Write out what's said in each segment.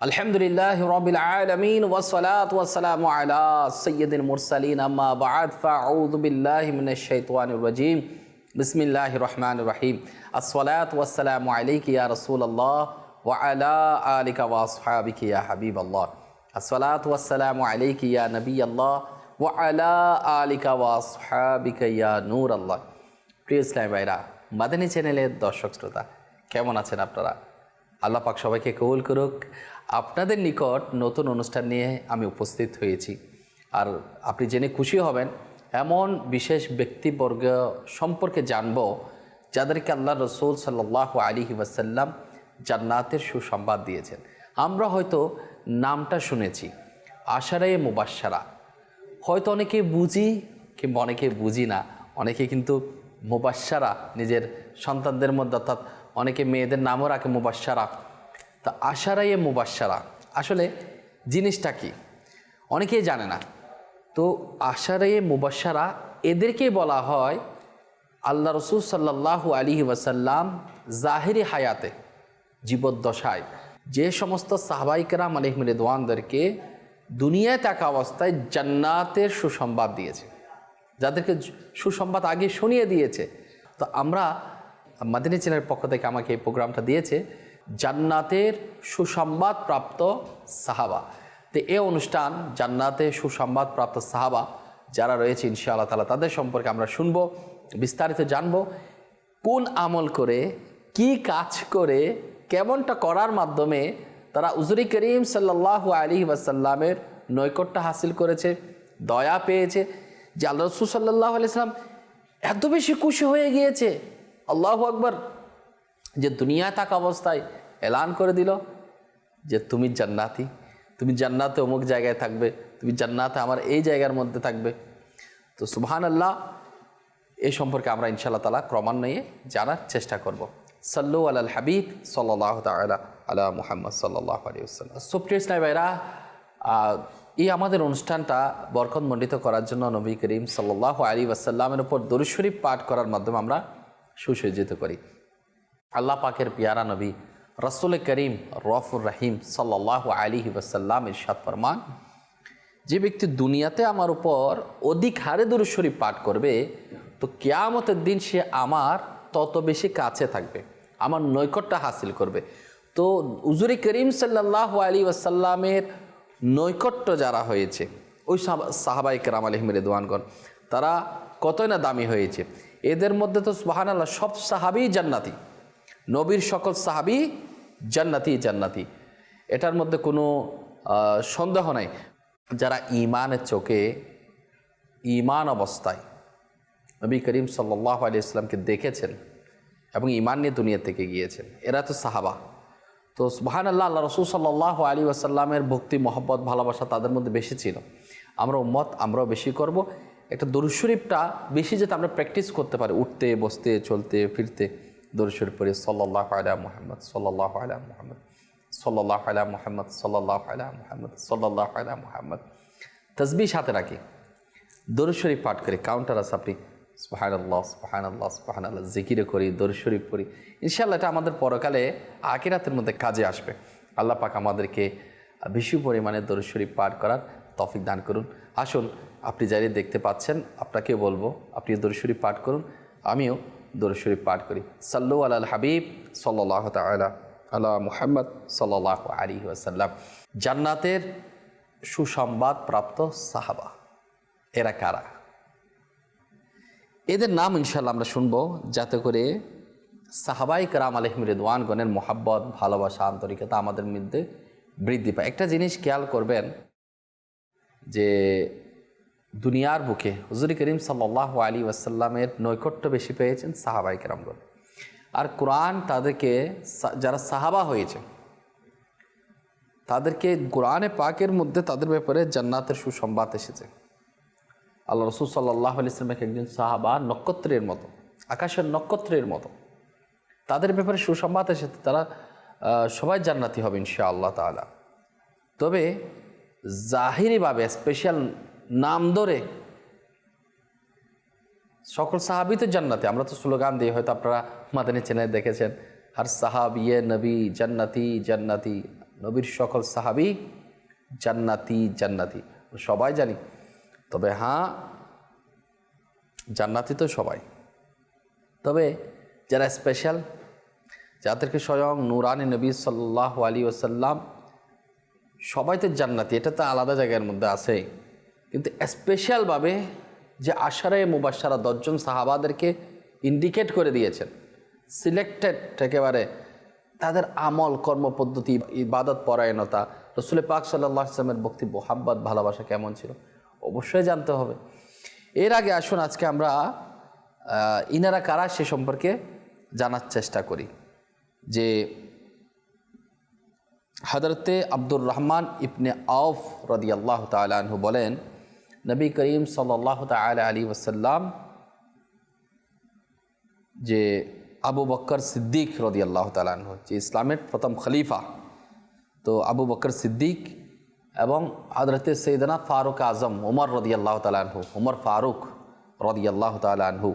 الحمد لله رب العالمين والصلاة والسلام على سيد المرسلين أما بعد فأعوذ بالله من الشيطان الرجيم بسم الله الرحمن الرحيم الصلاة والسلام عليك يا رسول الله وعلى آلك وأصحابك يا حبيب الله الصلاة والسلام عليك يا نبي الله وعلى آلك وأصحابك يا نور الله প্রিয় ইসলামী ভাইরা মাদানী চ্যানেলের দর্শক শ্রোতা কেমন আছেন আপনারা আল্লাহ পাক সবাইকে কবুল করুক আপনাদের নিকট নতুন অনুষ্ঠান নিয়ে আমি উপস্থিত হয়েছি। আর আপনি জেনে খুশি হবেন, এমন বিশেষ ব্যক্তিবর্গ সম্পর্কে জানব যাদেরকে আল্লাহ রসুল সাল্লাহ আলী ওয়াসাল্লাম জান্নাতের সুসংবাদ দিয়েছেন। আমরা হয়তো নামটা শুনেছি, আশারায়ে মুবাসারা হয়তো অনেকে বুঝি কিংবা অনেকে বুঝি না, অনেকে কিন্তু মুবাসারা নিজের সন্তানদের মধ্যে অর্থাৎ অনেকে মেয়েদের নামও রাখে মুবাসারা তা আশারাইয়ে মুবাসারা আসলে জিনিসটা কি? অনেকেই জানে না। তো আশারাইয়ে মুবাসারা এদেরকেই বলা হয় আল্লাহ রসুল সাল্লাহু আলী ওয়াসাল্লাম জাহেরি হায়াতে, জীবদ্দশায়। যে সমস্ত সাহবাইকরাম আলহিম রেদওয়ানদেরকে দুনিয়ায় থাকা অবস্থায় জান্নাতের সুসংবাদ দিয়েছে। যাদেরকে সুসংবাদ আগে শুনিয়ে দিয়েছে। তো আমরা মাদিনী চ্যানেলের পক্ষ থেকে আমাকে এই প্রোগ্রামটা দিয়েছে। জান্নাতের সুসংবাদ প্রাপ্ত সাহাবা। তো এ অনুষ্ঠান জান্নাতে সুসংবাদ প্রাপ্ত সাহাবা যারা রয়েছে ইনশা আল্লাহ তালা তাদের সম্পর্কে আমরা শুনব, বিস্তারিত জানব, কোন আমল করে, কি কাজ করে, কেমনটা করার মাধ্যমে তারা উজরি করিম সাল্লাহ আলী ওয়াসাল্লামের নৈকট্য হাসিল করেছে, দয়া পেয়েছে, যে আল্লাহ রসুল সাল্লাহ আলিয়াল্লাম এত বেশি খুশি হয়ে গিয়েছে, আল্লাহ আকবর যে দুনিয়ায় থাকা অবস্থায় এলান করে দিল যে তুমি জান্নাতি, তুমি জান্নাতে অমুক জায়গায় থাকবে, তুমি জান্নাতে আমার এই জায়গার মধ্যে থাকবে। তো সুবহান আল্লাহ এই সম্পর্কে আমরা ইনশাল্লাহ তালা ক্রমান্বয়ে জানার চেষ্টা করব। সাল্লু আল হাবিব সাল্লাহ তালা আলা মুহাম্মদ সাল্লাহ আলিয়াল্লাম সুপ্রিয় ইসলাম ভাইরা এই আমাদের অনুষ্ঠানটা বরকত মণ্ডিত করার জন্য নবী করিম সাল্লাহ আলী ওয়াসাল্লামের উপর দরুশরীফ পাঠ করার মাধ্যমে আমরা সুসজ্জিত করি। আল্লাহ পাকের পিয়ারা নবী রসুল করিম রফুর রহিম সাল্লাহ আলী ওয়াসাল্লাম ইরশাদ ফরমান, যে ব্যক্তি দুনিয়াতে আমার উপর অধিক হারে দুরুশরীফ পাঠ করবে, তো কেয়ামতের দিন সে আমার তত বেশি কাছে থাকবে, আমার নৈকট্য হাসিল করবে। তো উজুরি করিম সাল্লাহ আলী ওয়াসাল্লামের নৈকট্য যারা হয়েছে, ওই সাহাবাই কেরাম আলহিম রেদওয়ানগণ, তারা কতই না দামি হয়েছে। এদের মধ্যে তো সুবাহান আল্লাহ সব সাহাবি জান্নাতি। নবীর সকল সাহাবি জান্নাতি জান্নাতি। এটার মধ্যে কোনো সন্দেহ নাই। যারা ইমানের চোখে ইমান অবস্থায় নবী করিম সাল্লাহ আলি ইসলামকে দেখেছেন এবং ইমান নিয়ে দুনিয়া থেকে গিয়েছেন। এরা তো সাহাবা। তো সুবাহান আল্লাহ আল্লাহ রসুল সাল্লাহ আলী আসাল্লামের ভক্তি, মহব্বত, ভালোবাসা তাদের মধ্যে বেশি ছিল। আমরা উম্মত, আমরাও বেশি করব। একটা দরুদ শরীফটা বেশি যাতে আমরা প্র্যাকটিস করতে পারি, উঠতে, বসতে, চলতে, ফিরতে। দরুদ শরীফ পড়ি সাল্লাহ আলা মোহাম্মদ সাল্লাহ আলা মোহাম্মদ সাল্লাহ আলা মোহাম্মদ সাল্লাহ আলা মোহাম্মদ সাল্লাহ আলা মোহাম্মদ। তসবি সাথে রাখি। দরুদ শরীফ পাঠ করি কাউন্টার আছে আপনি সুহান আল্লাহ সুহান আল্লাহ আল্লাহ জিকিরে করি, দরুদ শরীফ পড়ি। ইনশাল্লাহ এটা আমাদের পরকালে আকিরাতের মধ্যে কাজে আসবে। আল্লাহ পাক আমাদেরকে বেশি পরিমাণে দরুদ পাঠ করার তফিক দান করুন। আসুন, আপনি যাই দেখতে পাচ্ছেন, আপনাকে বলব, আপনি দরুদ পাঠ করুন। আমিও দরুদ শরীফ পাঠ করি। সাল্লু আল হাবিব সাল্লাহ তালা আল্লাহ মুহাম্মদ সাল্লাহ আলী ওয়াসাল্লাম। জান্নাতের সুসংবাদ প্রাপ্ত সাহাবা, এরা কারা? এদের নাম ইনশাল্লাহ আমরা শুনব। যাতে করে সাহাবাই কারাম আলহিম রেদওয়ানগণের মোহাব্বত, ভালোবাসা, আন্তরিকতা আমাদের মধ্যে বৃদ্ধি পায়। একটা জিনিস খেয়াল করবেন যে দুনিয়ার বুকে হুজুর করিম সাল্লাহ আলী ওয়াসাল্লামের নৈকট্য বেশি পেয়েছেন সাহাবাই কেরামগণ। আর কোরআন তাদেরকে যারা সাহাবা হয়েছে, তাদেরকে কোরআনে পাকের মধ্যে তাদের ব্যাপারে জান্নাতের সুসংবাদ এসেছে। আল্লাহ রসুল সাল্লাহ ইসলামের একজন সাহাবা নক্ষত্রের মতো, আকাশের নক্ষত্রের মতো। তাদের ব্যাপারে সুসংবাদ এসেছে, তারা সবাই জান্নাতি হবে ইনশা আল্লাহ তালা তবে জাহিরিভাবে স্পেশাল নাম ধরে। সকল সাহাবি তো জান্নাতি, আমরা তো স্লোগান দিই হয়তো আপনারা মাদানী চ্যানেলে দেখেছেন। আর সাহাব ইয়ে নবী, জান্নাতি জান্নাতি। নবীর সকল সাহাবি, জান্নাতি জান্নাতি। সবাই জানি। তবে হ্যাঁ জান্নাতি তো সবাই। তবে যারা স্পেশাল যাদেরকে স্বয়ং নুরানি নবী সাল্লাহ আলী ওসাল্লাম সবাই তো জান্নাতি, এটা তো আলাদা জায়গার মধ্যে আছে। কিন্তু স্পেশালভাবে যে আশারে মুবাসারা দশজন সাহাবাদেরকে ইন্ডিকেট করে দিয়েছেন সিলেক্টেড একেবারে তাদের আমল, কর্মপদ্ধতি, ইবাদত, পরায়ণতা। রসুল পাক সাল্লাহ ইসলামের বক্তব্য হাব্বাত ভালোবাসা কেমন ছিল? অবশ্যই জানতে হবে। এর আগে আসুন, আজকে আমরা ইনারা কারা সে সম্পর্কে জানার চেষ্টা করি। যে হজরতে আব্দুর রহমান ইবনে আউফ রদি আল্লাহ তালু বলেন নবী করিম সাল্লাহ তাল আলী ওসাল্লাম যে আবু বক্কর সিদ্দিক রদি আল্লাহ তালু যে ইসলামের প্রথম খলিফা তো আবু বকর সিদ্দিক এবং হজরতে সৈদনা ফারুক আজম উমর রদি আল্লাহ তালু উমর ফারুক রদি আল্লাহ তালু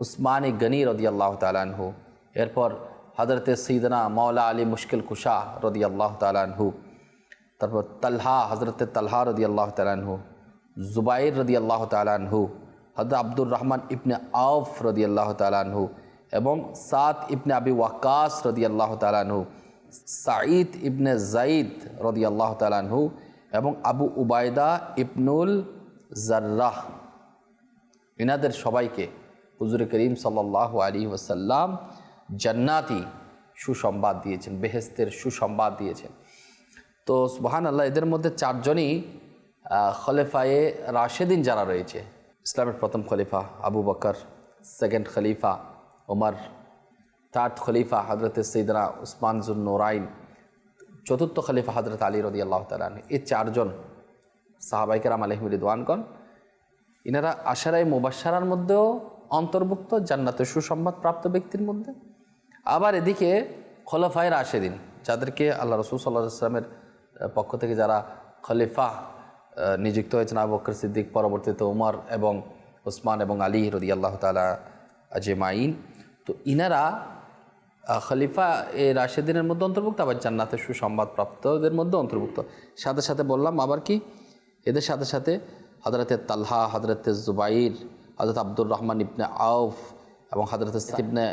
উসমান গনি রদি আল্লাহ তালু এরপর হজরতে সৈদনা মৌলা আলী মুশকিল কুশা রদি আল্লাহ তালু তারপর তালহা হজরত তালহা রদি আল্লাহ তালু জুবাইর রদি আল্লাহ তালু হজরত আব্দুর রহমান ইবনে আউফ রদি আল্লাহ তালু এবং সাত ইবনে আবি ওয়াকাস রদি আল্লাহ তালু সাঈদ ইবনে জাইদ রদি আল্লাহ তালু এবং আবু উবায়দা ইবনুল জার্রাহ। ইনাদের সবাইকে হুজুর করিম সাল্লাহ আলী ওসাল্লাম জান্নাতি সুসংবাদ দিয়েছেন বেহেস্তের সুসংবাদ দিয়েছেন। তো সুবাহান আল্লাহ এদের মধ্যে চারজনই খলিফায়ে রাশেদিন যারা রয়েছে, ইসলামের প্রথম খলিফা আবু বকর সেকেন্ড খলিফা ওমর থার্ড খলিফা হজরত সৈদরা উসমান জুন নোরাইন চতুর্থ খলিফা হজরত আলী রদি আল্লাহ তালান এই চারজন সাহাবাইকেরাম আলহিম রিদওয়ানগণ, ইনারা আশারাই মুবাসারার মধ্যেও অন্তর্ভুক্ত, জান্নাতের সুসংবাদ প্রাপ্ত ব্যক্তির মধ্যে। আবার এদিকে খলফায় রাশেদিন, যাদেরকে আল্লাহ রসুল সাল্লাহ ইসলামের পক্ষ থেকে যারা খলিফা নিযুক্ত হয়েছেন আবু বকর সিদ্দিক, পরবর্তীতে উমর এবং ওসমান এবং আলী রদি আল্লাহ তালা আজমাইন। তো ইনারা খলিফা এ রাশেদিনের মধ্যে অন্তর্ভুক্ত, আবার জান্নাতের সুসংবাদ প্রাপ্তদের মধ্যে অন্তর্ভুক্ত। সাথে সাথে বললাম, আবার কি? এদের সাথে সাথে হজরতে তালহা হজরতে জুবাইর হজরত আব্দুর রহমান ইবনে আউফ এবং হজরত ইবনে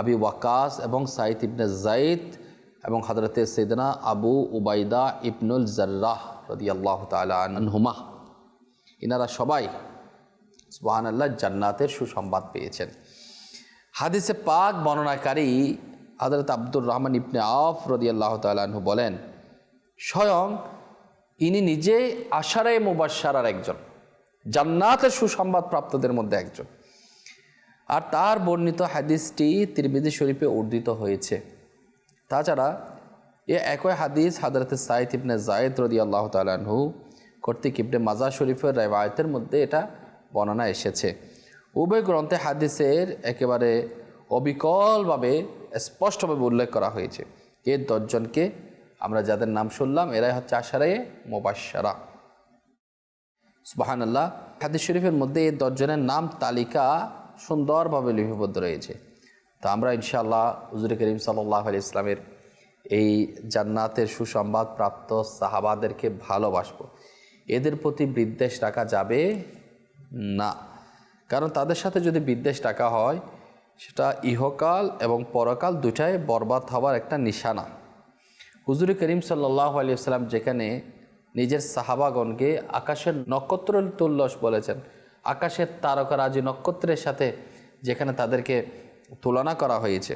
আবি ওয়াকাস এবং সাইদ ইবনে জাইদ এবং হজরতে সৈদনা আবু উবাইদা ইবনুল জার্রাহ রদি আল্লাহ তালা আনহুমা, ইনারা সবাই সুবাহান আল্লাহ জান্নাতের সুসংবাদ পেয়েছেন। হাদিসে পাক বর্ণনাকারী হজরত আব্দুর রহমান ইবনে আফ রদি আল্লাহ তালু বলেন, স্বয়ং ইনি নিজে আশারায় মুবাসারার একজন, জান্নাতের সুসংবাদ প্রাপ্তদের মধ্যে একজন। আর তার বর্ণিত হাদিসটি তিরমিজি শরীফে উদ্ধৃত হয়েছে। তাছাড়া এ একই হাদিস হাজরত সাইদ ইবনে জায়দ রদি আল্লাহ তালু কর্তৃক ইবনে মাজা শরীফের রেওয়ায়তের মধ্যে এটা বর্ণনা এসেছে। উভয় গ্রন্থে হাদিসের একেবারে অবিকলভাবে, স্পষ্টভাবে উল্লেখ করা হয়েছে। এর দশজনকে আমরা যাদের নাম শুনলাম, এরাই হচ্ছে আশারায়ে মোবাসারা সুবাহান্লাহ হাদিস শরীফের মধ্যে এই দশজনের নাম তালিকা সুন্দরভাবে লিপিবদ্ধ রয়েছে। তো আমরা ইনশাআল্লাহ হুজুর করিম সাল্লাহ আলি ইসলামের এই জান্নাতের সুসংবাদ প্রাপ্ত সাহাবাদেরকে ভালোবাসব। এদের প্রতি বিদ্বেষ রাখা যাবে না। কারণ তাদের সাথে যদি বিদ্বেষ রাখা হয়, সেটা ইহকাল এবং পরকাল দুটাই বরবাদ হওয়ার একটা নিশানা। হুজুর করিম সাল্লাহ আলি আসসালাম যেখানে নিজের সাহাবাগণকে আকাশের নক্ষত্র তুল্যস বলেছেন, আকাশের তারকারাজি নক্ষত্রের সাথে যেখানে তাদেরকে তুলনা করা হয়েছে।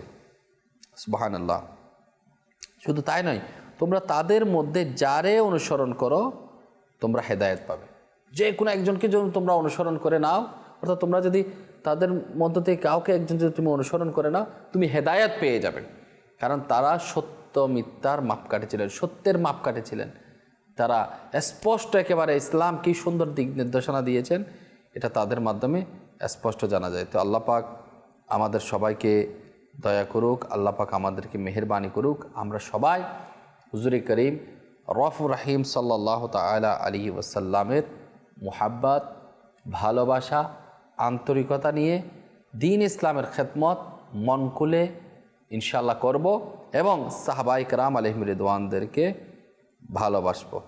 সুবাহান আল্লাহ শুধু তাই নয়, তোমরা তাদের মধ্যে যারে অনুসরণ করো, তোমরা হেদায়ত পাবে। যে কোনো একজনকে যদি তোমরা অনুসরণ করে নাও, অর্থাৎ তোমরা যদি তাদের মধ্য থেকে কাউকে একজন যদি তুমি অনুসরণ করে নাও, তুমি হেদায়েত পেয়ে যাবে। কারণ তারা সত্য মিথ্যার মাপকাঠি ছিলেন, সত্যের মাপকাঠি ছিলেন। তারা স্পষ্ট একেবারে ইসলাম কি সুন্দর দিক নির্দেশনা দিয়েছেন, এটা তাদের মাধ্যমে স্পষ্ট জানা যায়। তো আল্লাহ পাক আমাদের সবাইকে দয়া করুক, আল্লাহ পাক আমাদেরকে মেহরবানি করুক। আমরা সবাই হুজুরে করিম রফ রাহিম সাল্লাহ তালা আলী ওসাল্লামের মুহাব্বাত, ভালোবাসা, আন্তরিকতা নিয়ে দিন ইসলামের খেদমত মন খুলে ইনশাল্লাহ করব এবং সাহাবাই রাম আলহিম রিদওয়ানদেরকে ভালোবাসবো।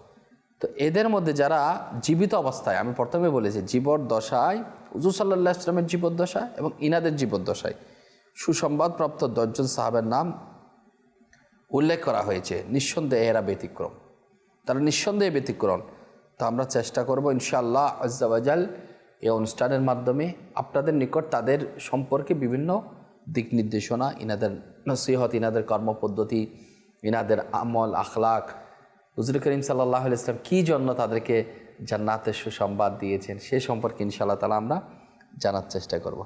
তো এদের মধ্যে যারা জীবিত অবস্থায়, আমি প্রথমে বলেছি, জীবদ্দশায় উজু সাল্লাহ ইসলামের জীবদ্দশা এবং ইনাদের জীবদ্দশায় সুসংবাদপ্রাপ্ত দশজন সাহাবের নাম উল্লেখ করা হয়েছে। নিঃসন্দেহে এরা ব্যতিক্রম। তারা নিঃসন্দেহে ব্যতিক্রম। তো আমরা চেষ্টা করব ইনশাআল্লাহ আজাল এই অনুষ্ঠানের মাধ্যমে আপনাদের নিকট তাদের সম্পর্কে বিভিন্ন দিক নির্দেশনা, ইনাদের নসিহত, ইনাদের কর্মপদ্ধতি, ইনাদের আমল, আখলাক। হুজুর করিম সাল্লাহ ইসলাম কী জন্য তাদেরকে জান্নাতের সুসংবাদ দিয়েছেন, সে সম্পর্কে ইনশাআল্লাহ তালা আমরা জানার চেষ্টা করব।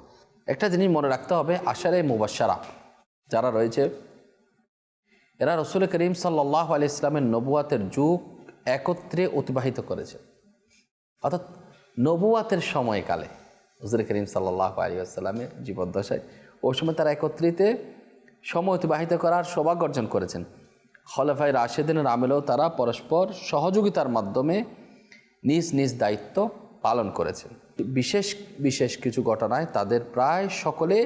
একটা জিনিস মনে রাখতে হবে, আশারে মুবাসারা যারা রয়েছে, এরা রসুল করিম সাল্লাহ আলি ইসলামের নবুয়াতের যুগ একত্রে অতিবাহিত করেছে। অর্থাৎ নবুয়াতের সময়কালে হুজুর করিম সাল্লাহ আলী আসসালামের জীবদ্দশায় ওই সময় তারা একত্রিতে সময় অতিবাহিত করার সৌভাগ্য অর্জন করেছেন। খলেফাই রাশেদিনের আমেলেও তারা পরস্পর সহযোগিতার মাধ্যমে নিজ নিজ দায়িত্ব পালন করেছেন। বিশেষ বিশেষ কিছু ঘটনায় তাদের প্রায় সকলে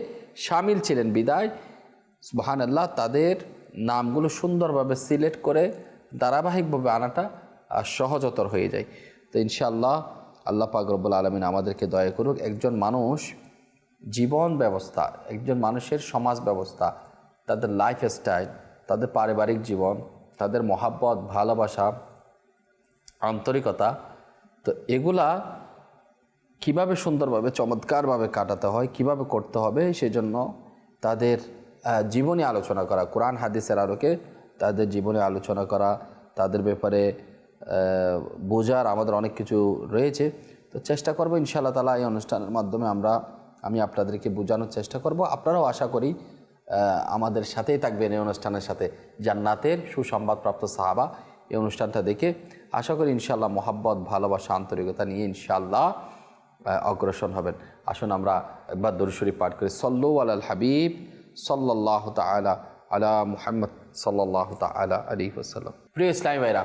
সামিল ছিলেন বিদায়। সুবাহান আল্লাহ তাদের নামগুলো সুন্দরভাবে সিলেক্ট করে ধারাবাহিকভাবে আনাটা সহজতর হয়ে যায়। তো ইনশাআল্লাহ, আল্লাহ পাক রব্বুল আলমিন আমাদেরকে দয়া করুক, একজন মানুষ জীবন ব্যবস্থা, একজন মানুষের সমাজ ব্যবস্থা, তাদের লাইফ স্টাইল তাদের পারিবারিক জীবন, তাদের মহাব্বত, ভালোবাসা, আন্তরিকতা তো এগুলা কীভাবে সুন্দরভাবে, চমৎকারভাবে কাটাতে হয়, কীভাবে করতে হবে সেজন্য তাদের জীবনী আলোচনা করা, কোরআন হাদিসের আলোকে তাদের জীবনে আলোচনা করা, তাদের ব্যাপারে বোঝার আমাদের অনেক কিছু রয়েছে। তো চেষ্টা করব ইনশাআল্লাহ তালা এই অনুষ্ঠানের মাধ্যমে আমরা, আমি আপনাদেরকে বোঝানোর চেষ্টা করব। আপনারাও আশা করি আমাদের সাথেই থাকবেন এই অনুষ্ঠানের সাথে। জান্নাতের সুসংবাদপ্রাপ্ত সাহাবা। এই অনুষ্ঠানটা দেখে আশা করি ইনশাল্লাহ মোহাব্বত, ভালোবাসা, আন্তরিকতা নিয়ে ইনশাল্লাহ অগ্রসর হবেন। আসুন আমরা একবার দরুশরী পাঠ করি। সল্লু আল হাবিব সাল্লাহ তালা আলা মুহাম্মদ সাল্লাহ তালা আলী ওসাল্লাম প্রিয় ইসলামী ভাইরা,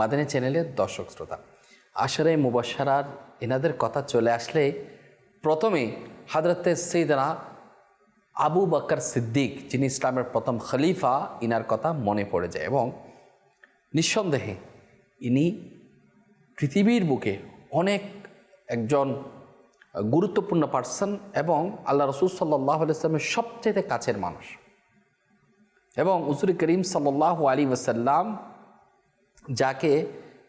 মাদানী চ্যানেলের দর্শক শ্রোতা আশারে মুবাসারার এনাদের কথা চলে আসলে প্রথমে হাজরতে সৈদানা আবু বকর সিদ্দিক, যিনি ইসলামের প্রথম খলিফা, ইনার কথা মনে পড়ে যায় এবং নিঃসন্দেহে ইনি পৃথিবীর বুকে অনেক একজন গুরুত্বপূর্ণ পার্সন এবং আল্লাহ রসুল সাল্লাহ ইসলামের সবচেয়ে কাছের মানুষ। এবং উসুর করিম সাল্লাহ আলী ওসাল্লাম যাকে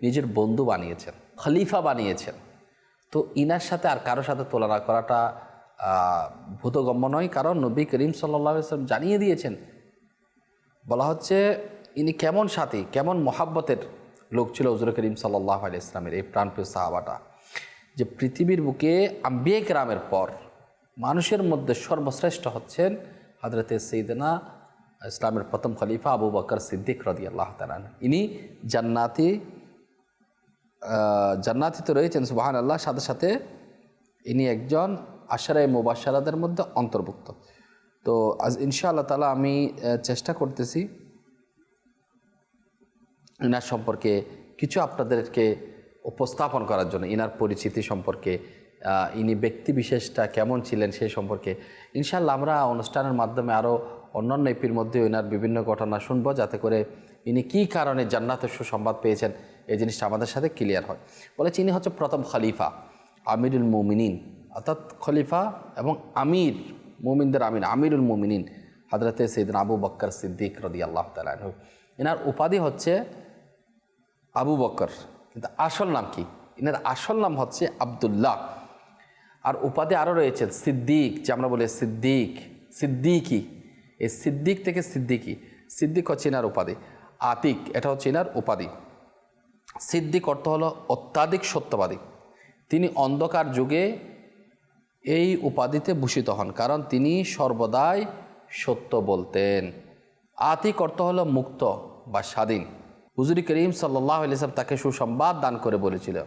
নিজের বন্ধু বানিয়েছেন, খলিফা বানিয়েছেন। তো ইনার সাথে আর কারোর সাথে তুলনা করাটা ভূতগম্য নয়। কারণ নবী করিম সাল্লাহ ইসলাম জানিয়ে দিয়েছেন, বলা হচ্ছে ইনি কেমন সাথী কেমন মহাব্বতের লোক ছিল হজর করিম সাল্লাহ আলি ইসলামের এই প্রাণপ্রিয় সাহাবাটা। যে পৃথিবীর বুকে আম্বিয়ে কেরামের পর মানুষের মধ্যে সর্বশ্রেষ্ঠ হচ্ছেন হজরতে সৈদনা ইসলামের প্রথম খলিফা আবু বকর সিদ্দিক রদি আল্লাহ তালান ইনি জান্নাতি আহ, জান্নাতিতে রয়েছেন সুবাহান আল্লাহ সাথে সাথে ইনি একজন আশারাই মুবাসারাদের মধ্যে অন্তর্ভুক্ত। তো আজ ইনশাআল্লাহ তালা আমি চেষ্টা করতেছি ইনার সম্পর্কে কিছু আপনাদেরকে উপস্থাপন করার জন্য, ইনার পরিচিতি সম্পর্কে ইনি ব্যক্তি বিশেষটা কেমন ছিলেন সেই সম্পর্কে ইনশাল্লাহ আমরা অনুষ্ঠানের মাধ্যমে আরও অন্যান্য এপির মধ্যে ইনার বিভিন্ন ঘটনা শুনব, যাতে করে ইনি কী কারণে জান্নাতের সুসংবাদ পেয়েছেন, এই জিনিসটা আমাদের সাথে ক্লিয়ার হয়। বলে ইনি হচ্ছে প্রথম খলিফা, আমিরুল মুমিনিন, অর্থাৎ খলিফা এবং আমির, মুমিনদের আমির, আমিরুল মুমিনিন, হাজরতে সৈদিন আবু বক্কর সিদ্দিক রদি আল্লাহ তালু এনার উপাধি হচ্ছে আবু বকর। কিন্তু আসল নাম কি? এনার আসল নাম হচ্ছে আবদুল্লাহ। আর উপাধি আরও রয়েছে, সিদ্দিক, যে আমরা বলি সিদ্দিক। সিদ্দিকি। এই সিদ্দিক থেকে সিদ্দিকি। সিদ্দিক হচ্ছে এনার উপাধি। আতিক, এটা হচ্ছে এনার উপাধি। সিদ্দিক অর্থ হলো অত্যাধিক সত্যবাদী। তিনি অন্ধকার যুগে এই উপাধিতে ভূষিত হন, কারণ তিনি সর্বদাই সত্য বলতেন। আতিক অর্থ হলো মুক্ত বা স্বাধীন। হুজুরি করিম সাল্লাহ আলিয়াম তাকে সুসংবাদ দান করে বলেছিল।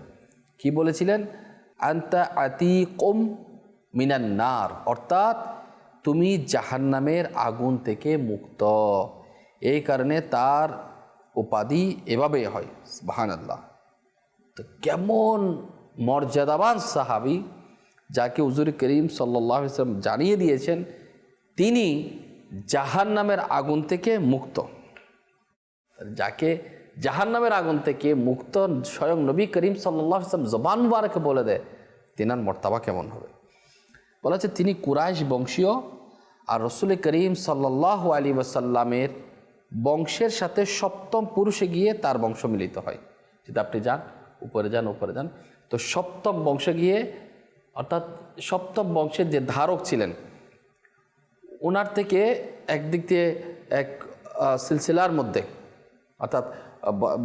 কি বলেছিলেন? আন্তা আতি কম মিনান নার। অর্থাৎ তুমি জাহান্নামের আগুন থেকে মুক্ত। এই কারণে তার উপাধি এভাবেই হয় বাহান আল্লাহ তো কেমন মর্যাদাবান সাহাবি যাকে হুজুর করিম সাল্লাহ ইসলাম জানিয়ে দিয়েছেন, তিনি জাহান নামের আগুন থেকে মুক্ত। যাকে জাহান নামের আগুন থেকে মুক্ত স্বয়ং নবী করিম সাল্লাম জবান মুবারকে বলে দেয়, তিনার মর্তাবা কেমন হবে? বলা হচ্ছে তিনি কুরাইশ বংশীয় আর রসুল করিম সাল্লাহ আলী ওয়াসাল্লামের বংশের সাথে সপ্তম পুরুষে গিয়ে তার বংশ মিলিত হয়। যদি আপনি যান, উপরে যান উপরে যান, তো সপ্তম বংশে গিয়ে, অর্থাৎ সপ্তম বংশের যে ধারক ছিলেন ওনার থেকে একদিক দিয়ে এক সিলসিলার মধ্যে, অর্থাৎ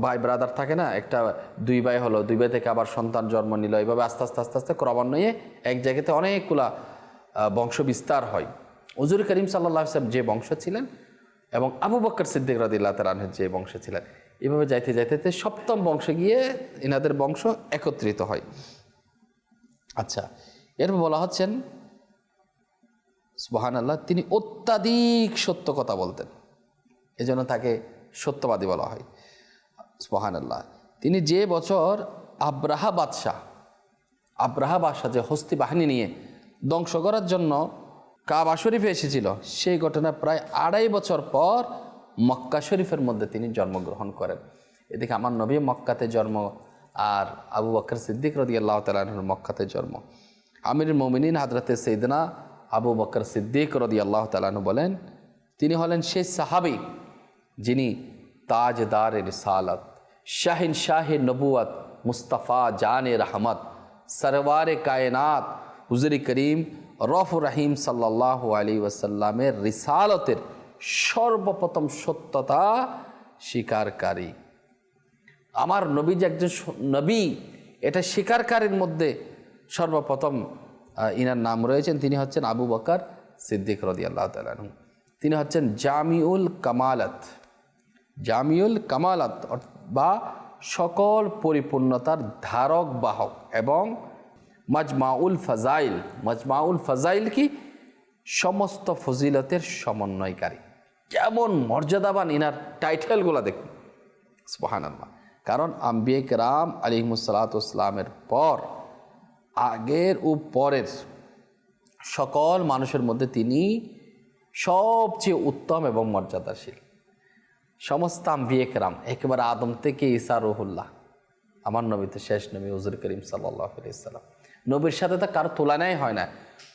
ভাই ব্রাদার থাকে না, একটা দুই ভাই হলো, দুই ভাই থেকে আবার সন্তান জন্ম নিল। এইভাবে আস্তে আস্তে আস্তে আস্তে ক্রমান্বয়ে এক জায়গাতে অনেকগুলা বংশ বিস্তার হয়। হুজুর করিম সাল্লাহ সাহেব যে বংশ ছিলেন এবং আবু বক্কর সিদ্দিক রাদিল্লাহ তালাহের যে বংশ ছিলেন, এভাবে যাইতে যাইতে যাইতে সপ্তম বংশে গিয়ে এনাদের বংশ একত্রিত হয়। আচ্ছা এরপর বলা হচ্ছেন সুবাহান আল্লাহ তিনি অত্যাধিক সত্য কথা বলতেন। এজন্য তাকে সত্যবাদী বলা হয়। সুবাহান আল্লাহ তিনি যে বছর আব্রাহা বাদশাহ আব্রাহা বাদশাহ যে হস্তি বাহিনী নিয়ে ধ্বংস করার জন্য কাবা শরীফে এসেছিল, সেই ঘটনা প্রায় আড়াই বছর পর মক্কা শরীফের মধ্যে তিনি জন্মগ্রহণ করেন। এদিকে আমার নবী মক্কাতে জন্ম আর আবু বকর সিদ্দিক রদি আল্লাহ তালাহুর মক্কাতে জন্ম। আমির মমিনিন হাজরতে সৈদনা আবু বকর সিদ্দিক রদি আল্লাহ তালাহু বলেন, তিনি হলেন সেই সাহাবি যিনি তাজদার রিসালত, শাহিন শাহ নবুয়ত, মুস্তফা জান রহমত, সরওয়ার কায়নাত, হুজুরি করিম রফ রহিম সাল্লাহ আলী ওয়াসাল্লামের রিসালতের সর্বপ্রথম সত্যতা স্বীকারকারী। আমার নবী যে একজন নবী, এটা স্বীকারকারীর মধ্যে সর্বপ্রথম ইনার নাম রয়েছেন, তিনি হচ্ছেন আবু বকর সিদ্দিক রদি আল্লাহ তিনি হচ্ছেন জামিউল কামালত। জামিউল কামালাত বা সকল পরিপূর্ণতার ধারক, বাহক এবং মাজমাউল ফাজাইল। মাজমাউল ফাজাইল কি? সমস্ত ফজিলতের সমন্বয়কারী। কেমন মর্যাদাবান ইনার টাইটেলগুলো দেখুন। সুবাহান আল্লাহ কারণ আম্বিয়ে রাম আলিমুসালাতামের পর, আগের ও পরের সকল মানুষের মধ্যে তিনি সবচেয়ে উত্তম এবং মর্যাদাশীল। সমস্ত আম্বিয়ে রাম একেবারে আদম থেকে ইসা রহুল্লাহ। আমার নবী তো শেষ নবী হুজুর করিম সাল্লাহ সাল্লাম নবীর সাথে তো কারও তুলনাই হয় না।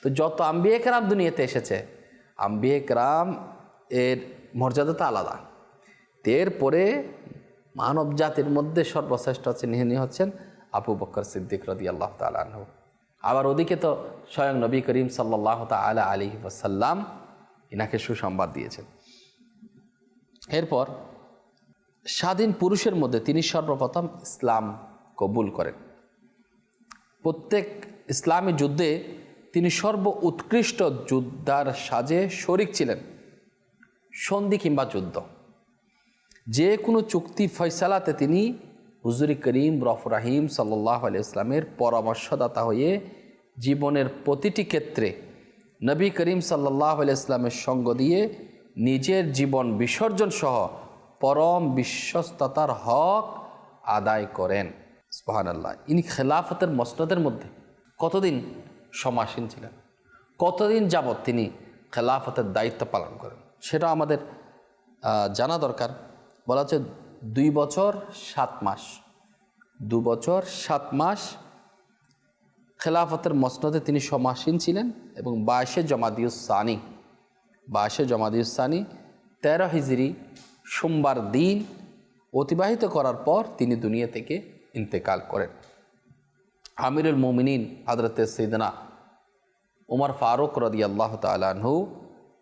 তো যত আম্বিয়ে রাম দুনিয়াতে এসেছে আম্বিয়ে রাম এর মর্যাদা তো আলাদা। এরপরে মানব জাতির মধ্যে সর্বশ্রেষ্ঠ হচ্ছেন ইনি হচ্ছেন আবু বকর সিদ্দিক রদি আল্লাহ তালু আবার ওদিকে তো স্বয়ং নবী করিম সাল্লাহ তালা আলী ওসাল্লাম ইনাকে সুসংবাদ দিয়েছেন। এরপর স্বাধীন পুরুষের মধ্যে তিনি সর্বপ্রথম ইসলাম কবুল করেন। প্রত্যেক ইসলামী যুদ্ধে তিনি সর্ব উৎকৃষ্ট যোদ্ধার সাজে শরিক ছিলেন। সন্ধি কিংবা যুদ্ধ। যে কোনো চুক্তি ফয়সালাতে তিনি হুজুরি করিম রফ রাহিম সাল্লাহ ইসলামের পরামর্শদাতা হয়ে জীবনের প্রতিটি ক্ষেত্রে নবী করিম সাল্লাহ ইসলামের সঙ্গ দিয়ে নিজের জীবন বিসর্জন সহ পরম বিশ্বস্ততার হক আদায় করেন। সুহান আল্লাহ ইনি খেলাফতের মসনদের মধ্যে। কতদিন সমাসীন ছিলেন? কতদিন যাবৎ তিনি খেলাফতের দায়িত্ব পালন করেন? সেটা আমাদের জানা দরকার। বলা হচ্ছে দুই বছর, সাত মাস। দু বছর, সাত মাস খেলাফতের মসনদে তিনি সমাসীন ছিলেন এবং বাইশে জমাদিউস সানি বাইশে জমাদিউস সানি তেরো হিজরি সোমবার দিন অতিবাহিত করার পর তিনি দুনিয়া থেকে ইন্তেকাল করেন। আমিরুল মোমিনিন আদরতে সৈদনা উমর ফারুক রদি আল্লাহ তালহু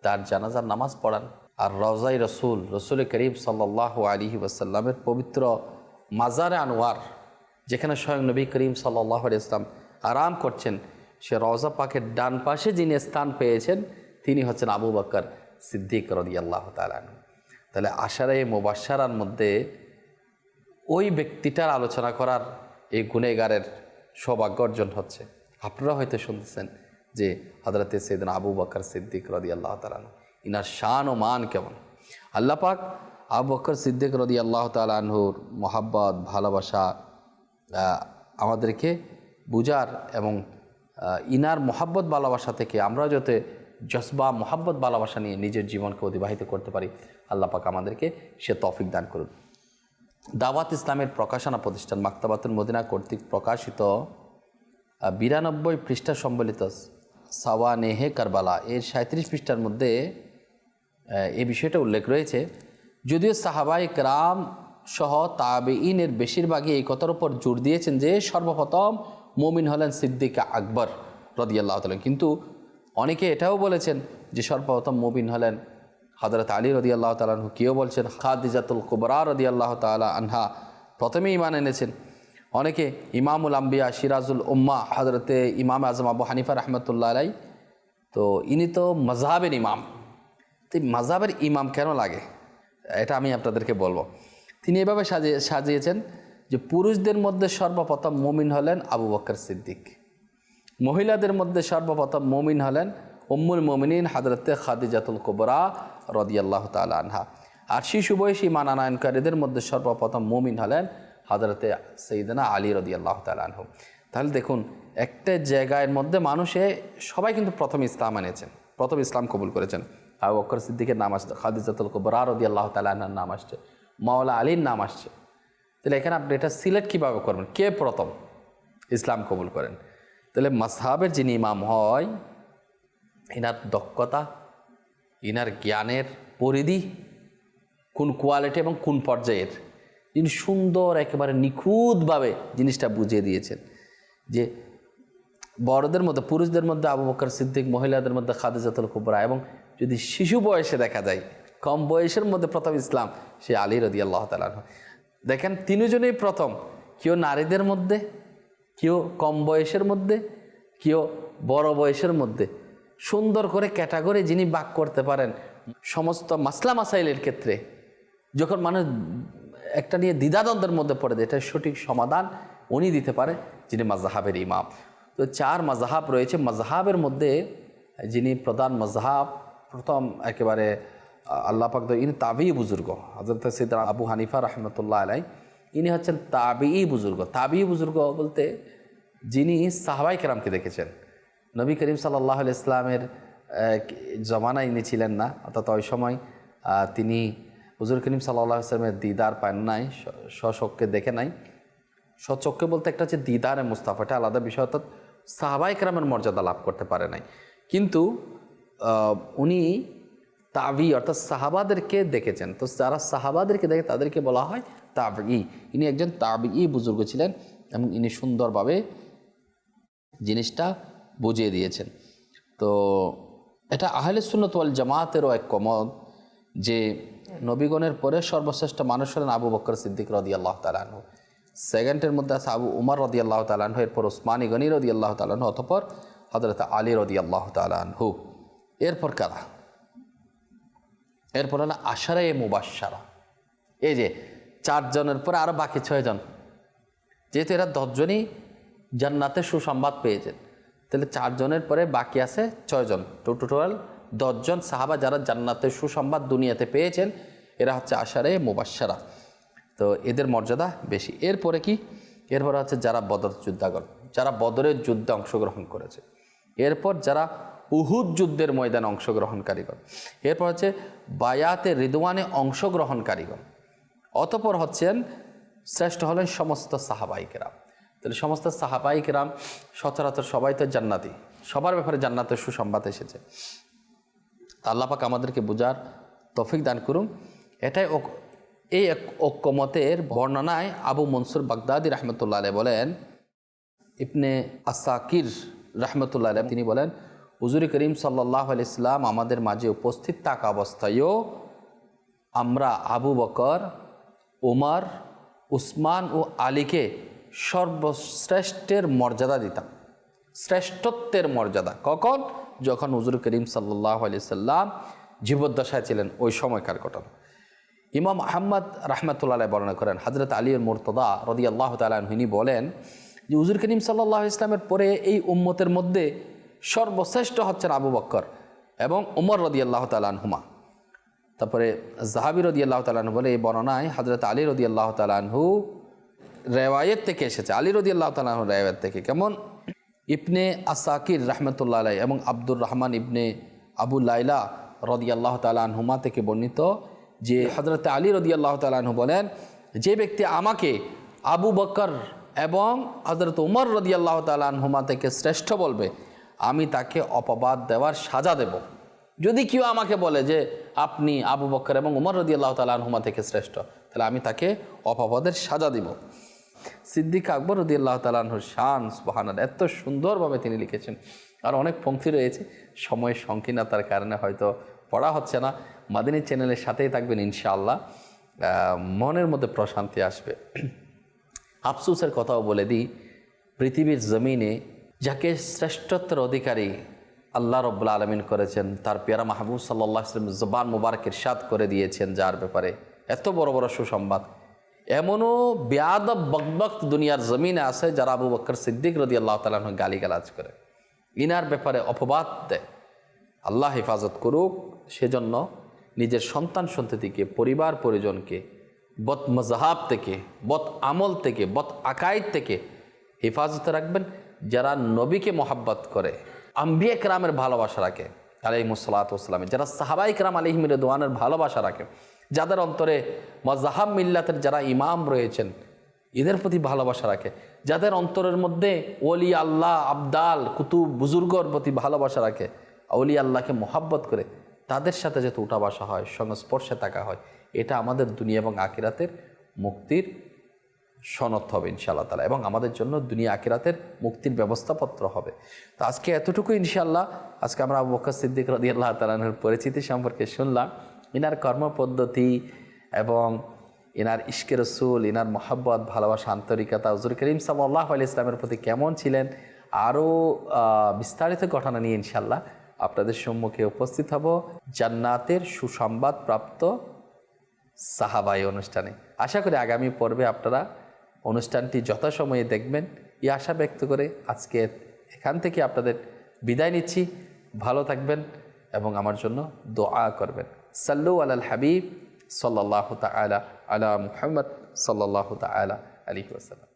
তার জানাজার নামাজ পড়ান। আর রজাই রসুল রসুল করিম সাল্লাহ আলী ওয়াসাল্লামের পবিত্র মাজারে আনোয়ার, যেখানে স্বয়ং নবী করিম সাল্লাহ ইসলাম আরাম করছেন, সে রওজা পাকের ডান পাশে যিনি স্থান পেয়েছেন তিনি হচ্ছেন আবু বকর সিদ্দিক রদি আল্লাহ তালু তাহলে আশারে মোবাসারার মধ্যে ওই ব্যক্তিটার আলোচনা করার এই গুণেগারের সৌভাগ্য অর্জন হচ্ছে। আপনারা হয়তো শুনতেছেন যে হজরতে সেদিন আবু বকর সিদ্দিক রদি আল্লাহ তালান ইনার শান ও মান কেমন? আল্লাহ পাক আবু বকর সিদ্দিক রদি আল্লাহ তালাহুর মোহাব্বত, ভালোবাসা আমাদেরকে বুজার এবং ইনার মোহাব্বত, ভালোবাসা থেকে আমরা যাতে জজবা, মোহাব্বত, ভালোবাসা নিয়ে নিজের জীবনকে অতিবাহিত করতে পারি। আল্লাহ পাক আমাদেরকে সে তফিক দান করুন। দাওয়াত ইসলামের প্রকাশনা প্রতিষ্ঠান মাক্তাবাতুল মদিনা কর্তৃক প্রকাশিত বিরানব্বই পৃষ্ঠা সম্বলিত সাওয়া নেহে কারবালা। এর সাঁত্রিশ পৃষ্ঠার মধ্যে এই বিষয়টা উল্লেখ রয়েছে। যদিও সাহাবাই রাম সহ তাবে ইনের বেশিরভাগই এই কথার উপর জোর দিয়েছেন যে সর্বপ্রথম মমিন হলেন সিদ্দিকা আকবর রদিয়াল্লাহ তালা কিন্তু অনেকে এটাও বলেছেন যে সর্বপ্রথম মমিন হলেন হজরত আলী রদি আল্লাহ তালাহু কেউ বলছেন? খাদিজাতুল কুবরা রদি আল্লাহ তালা আনহা। প্রথমে ইমান এনেছেন। অনেকে ইমামুল আম্বিয়া, সিরাজুল উম্মা হজরতে ইমাম আজম আবু হানিফা রহমতুল্লাহ আলাই তো ইনি তো মজাহের ইমাম। তো এই মাজাবের ইমাম কেন লাগে? এটা আমি আপনাদেরকে বলব। তিনি এভাবে সাজিয়ে সাজিয়েছেন যে পুরুষদের মধ্যে সর্বপ্রথম মমিন হলেন আবু বকর সিদ্দিক। মহিলাদের মধ্যে সর্বপ্রথম মমিন হলেন উম্মুল মমিনিন হাজরতে খাদিজাতুল কোবরা রদিয়াল্লাহ তাল আনহা। আর শিশু বয়সী মানানায়নকারীদের মধ্যে সর্বপ্রথম মমিন হলেন হাজরতে সঈদনা আলী রদিয়াল্লাহ তাল আনহু। তাহলে দেখুন, একটা জায়গার মধ্যে মানুষে সবাই কিন্তু প্রথম ইসলাম এনেছেন, প্রথম ইসলাম কবুল করেছেন। আবু বকর সিদ্দিকের নাম আসছে, খাদিজাতুল কোবরা রদিয়াল্লাহ তাল আনহার নাম আসছে, মাওলা আলীর নাম আসছে। তাহলে এখানে আপনি এটা সিলেক্ট কীভাবে করবেন? কে প্রথম ইসলাম কবুল করেন? তাহলে মাসহাবের যিনি ইমাম হয় এনার দক্ষতা, ইনার জ্ঞানের পরিধি কোন কোয়ালিটি এবং কোন পর্যায়ের? যিনি সুন্দর একেবারে নিখুঁতভাবে জিনিসটা বুঝিয়ে দিয়েছেন যে বড়দের মধ্যে, পুরুষদের মধ্যে আবু বকর সিদ্দিক, মহিলাদের মধ্যে খাদিজাতুল কুবরা এবং যদি শিশু বয়সে দেখা যায়, কম বয়সের মধ্যে প্রথম ইসলাম, সে আলী রদি আল্লাহ দেখেন, তিনজনেই প্রথম, কেউ নারীদের মধ্যে কেউ কম বয়সের মধ্যে কেউ বড় বয়সের মধ্যে? সুন্দর করে ক্যাটাগরি যিনি বাক করতে পারেন, সমস্ত মাসলা মাসাইলের ক্ষেত্রে, যখন মানুষ একটা নিয়ে দ্বিধাদ্বন্দ্বের মধ্যে পড়ে দেয় এটার সঠিক সমাধান উনি দিতে পারে, যিনি মাজাহাবের ইমাম। তো চার মাজাহাব রয়েছে মাজাহাবের মধ্যে যিনি প্রধান মাজাহাব প্রথম একেবারে আল্লাহ পাক ইনি তাবি বুজুর্গ হজরত সিদ আবু হানিফা রহমতুল্লাহ আলাই ইনি হচ্ছেন তাবি বুজুর্গ। তাবি বুজুর্গ বলতে যিনি সাহাবাই কেরামকে দেখেছেন। নবী করিম সাল্লাহ ইসলামের জমানায় ইনি ছিলেন না, অর্থাৎ ওই সময় তিনি হুজুর করিম সাল্লাহ ইসলামের দিদার পান নাই স্বচক্ষে দেখে নাই। স্বচক্ষে বলতে একটা হচ্ছে দিদারে মুস্তাফা, এটা আলাদা বিষয়, অর্থাৎ সাহাবাই কেরামের মর্যাদা লাভ করতে পারে নাই। কিন্তু উনি তাবি, অর্থাৎ সাহাবাদেরকে দেখেছেন। তো যারা সাহাবাদেরকে দেখে তাদেরকে বলা হয় তাবি ইনি একজন তাবি বুজুর্গ ছিলেন এবং ইনি সুন্দরভাবে জিনিসটা বুঝিয়ে দিয়েছেন। তো এটা আহলে সুন্নত ওয়াল জামাতেরও এক কমত যে নবীগণের পরে সর্বশ্রেষ্ঠ মানুষ হলেন আবু বকর সিদ্দিক রদি আল্লাহ তালাহু সেকেন্ডের মধ্যে আছে আবু উমর রদি আল্লাহ তালাহু এরপর ওসমানী গনি রদি আল্লাহ তালাহু অতপর হজরত আলী রদি আল্লাহ তালাহু এরপর কারা? এরপর হলো আশারা এ মুবাসারা এই যে চারজনের পরে আরও বাকি ছয়জন। যেহেতু এরা দশজনই জান্নাতে সুসংবাদ পেয়েছেন, তাহলে চারজনের পরে বাকি আছে ছয়জন। টু টোটাল দশজন সাহাবা যারা জান্নাতের সুসংবাদ দুনিয়াতে পেয়েছেন, এরা হচ্ছে আশারে মুবাসারা তো এদের মর্যাদা বেশি। এরপরে কি? এরপরে হচ্ছে যারা বদর যুদ্ধাগর যারা বদরের যুদ্ধে অংশগ্রহণ করেছে। এরপর যারা উহুদ যুদ্ধের ময়দানে অংশগ্রহণকারীগণ। এরপর হচ্ছে বায়াতে রিদওয়ানে অংশগ্রহণকারীগণ। অতপর হচ্ছেন শ্রেষ্ঠ হলেন সমস্ত সাহাবাইকেরাম তাহলে সমস্ত সাহাবাইকেরাম সচরাচর সবাই তো জান্নাতি। সবার ব্যাপারে জান্নাতের সুসংবাদ এসেছে। তা আল্লাহ পাক আমাদেরকে বোঝার তফিক দান করুন। এটাই এই ঐক্যমতের বর্ণনায় আবু মনসুর বাগদাদি রহমতুল্লাহ আলাই বলেন, ইবনে আসাকির রহমতুল্লাহ আলাই তিনি বলেন, হুজুর করিম সাল্লাহ ইসলাম আমাদের মাঝে উপস্থিত থাকা অবস্থায়ও আমরা আবু বকর ওমর উসমান ও আলীকে সর্বশ্রেষ্ঠের মর্যাদা দিতাম। শ্রেষ্ঠত্বের মর্যাদা। কখন? যখন হুজুর করিম সাল্লাহ আলি সাল্লাম জীবদ্দশায় ছিলেন ওই সময়কার ঘটনা। ইমাম আহম্মদ রাহমাতুল্লাহ বর্ণনা করেন হজরত আলীর মোরতদা রদি আল্লাহ তালহিনী বলেন যে হুজুর করিম সাল্লাহ ইসলামের পরে এই উম্মতের মধ্যে সর্বশ্রেষ্ঠ হচ্ছেন আবু বক্কর এবং উমর রদি আল্লাহ তালহুমা তারপরে জাহাবি রদি আল্লাহ তালাহু বলে, এই বর্ণনায় হজরত আলী রদি আল্লাহ তালাহু রেওয়ায়ত থেকে এসেছে। আলী রদি আল্লাহ তালাহু রেওয়ায়ত থেকে কেমন? ইবনে আসাকির রহমতুল্লাহ আলাই এবং আব্দুর রহমান ইবনে আবু লাইলা রদি আল্লাহ তালহুমা থেকে বর্ণিত যে হজরত আলী রদি আল্লাহ তালহু বলেন, যে ব্যক্তি আমাকে আবু বকর এবং হজরত উমর রদি আল্লাহ তালহুমা থেকে শ্রেষ্ঠ বলবে, আমি তাকে অপবাদ দেওয়ার সাজা দেব। যদি কেউ আমাকে বলে যে আপনি আবু বকর এবং উমর রদি আল্লাহ তালহুমা থেকে শ্রেষ্ঠ, তাহলে আমি তাকে অপবাদের সাজা দিব। সিদ্দিক আকবর রদি আল্লাহ তালাহুর শান সুবাহানার এত সুন্দরভাবে তিনি লিখেছেন। আর অনেক পঙ্ক্তি রয়েছে সময়ের সংকীর্ণতার কারণে হয়তো পড়া হচ্ছে না। মাদিনী চ্যানেলের সাথেই থাকবেন ইনশাআল্লাহ। মনের মধ্যে প্রশান্তি আসবে। আফসুসের কথাও বলে দিই, পৃথিবীর জমিনে যাকে শ্রেষ্ঠত্বের অধিকারী আল্লাহ রব্বুল আলমিন করেছেন, তার পেয়ারা মাহবুব সাল্লাহ ইসলাম জবান মুবারকের সাদ করে দিয়েছেন যার ব্যাপারে এত বড় বড় সুসংবাদ। এমনও বেয়াদব বকবক দুনিয়ার জমিনে আছে যারা আবু বক্কর সিদ্দিক রদি আল্লাহ তালাহ গালিগালাজ করে। ইনার ব্যাপারে অপবাদ দেয়। আল্লাহ হেফাজত করুক, সেজন্য নিজের সন্তান সন্ততিকে, পরিবার পরিজনকে বত মজাহাব থেকে বত আমল থেকে বত আকাইদ থেকে হেফাজতে রাখবেন। যারা নবীকে মোহাব্বত করে আম্বিয়া কেরামের ভালোবাসা রাখে আলহিমসালাতামে যারা সাহাবাই কেরাম আলহিমির দোয়ানের ভালোবাসা রাখে, যাদের অন্তরে মজাহাব মিল্লাতের যারা ইমাম রয়েছেন, এদের প্রতি ভালোবাসা রাখে। যাদের অন্তরের মধ্যে ওলি আল্লাহ, আবদাল, কুতুব, বুজুর্গর প্রতি ভালোবাসা রাখে, ওলি আল্লাহকে মোহাব্বত করে, তাদের সাথে যাতে উঠা বসা হয় সংস্পর্শে থাকা হয়, এটা আমাদের দুনিয়া এবং আকিরাতের মুক্তির সনদ হবে ইনশাআল্লাহ তালা এবং আমাদের জন্য দুনিয়া আকিরাতের মুক্তির ব্যবস্থাপত্র হবে। তো আজকে এতটুকু ইনশাআল্লাহ, আজকে আমরা আবু বকর সিদ্দিক রদি আল্লাহ তালানের পরিচিতি সম্পর্কে শুনলাম। ইনার কর্মপদ্ধতি এবং ইনার ইশকে রসুল, ইনার মোহাব্বত, ভালোবাসা, আন্তরিকতা, হজুর করিম সাল্লাহ আলি ইসলামের প্রতি কেমন ছিলেন, আরও বিস্তারিত ঘটনা নিয়ে ইনশাল্লাহ আপনাদের সম্মুখে উপস্থিত হব জান্নাতের সুসংবাদ প্রাপ্ত সাহাবাই অনুষ্ঠানে। আশা করি আগামী পর্বে আপনারা অনুষ্ঠানটি যথাসময়ে দেখবেন। এই আশা ব্যক্ত করে আজকে এখান থেকে আপনাদের বিদায় নিচ্ছি। ভালো থাকবেন এবং আমার জন্য দোয়া করবেন। সাল্লু আলাল হাবিব সাল্লাহ তালা আলা মুহাম্মদ সাল্লাহ তালা আলী ওসাল্লাম